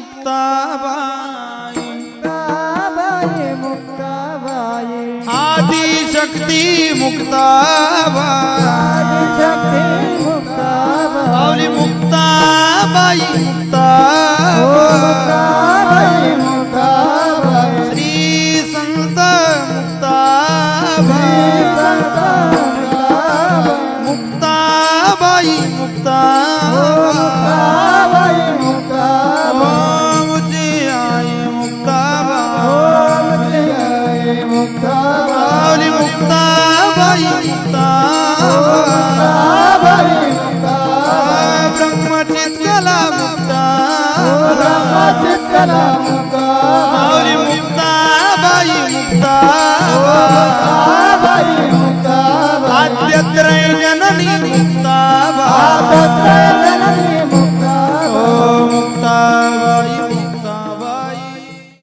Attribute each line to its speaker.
Speaker 1: Μουκτάβαι, μουκτάβαι, μουκτάβαι, Αδι ισχύτη μουκτάβα,
Speaker 2: Αδι ισχύτη μουκτάβα,
Speaker 1: Αυρι μουκτάβαι, μουκτά,
Speaker 2: Αυρι μουκτάβαι, μουκτά,
Speaker 1: Φρι σανταμ μουκτάβα,
Speaker 2: Φρι σανταμ μουκτάβα,
Speaker 1: Μουκτάβαι,
Speaker 2: ముక్తాబాయి
Speaker 1: ముక్తాబాయి ముక్తాబాయి బ్రహ్మచిత్కల ముక్తా
Speaker 2: బ్రహ్మచిత్కల ముక్తా
Speaker 1: ముక్తాబాయి
Speaker 2: ముక్తాబాయి ముక్తాబాయి
Speaker 1: అత్యత్రై జనని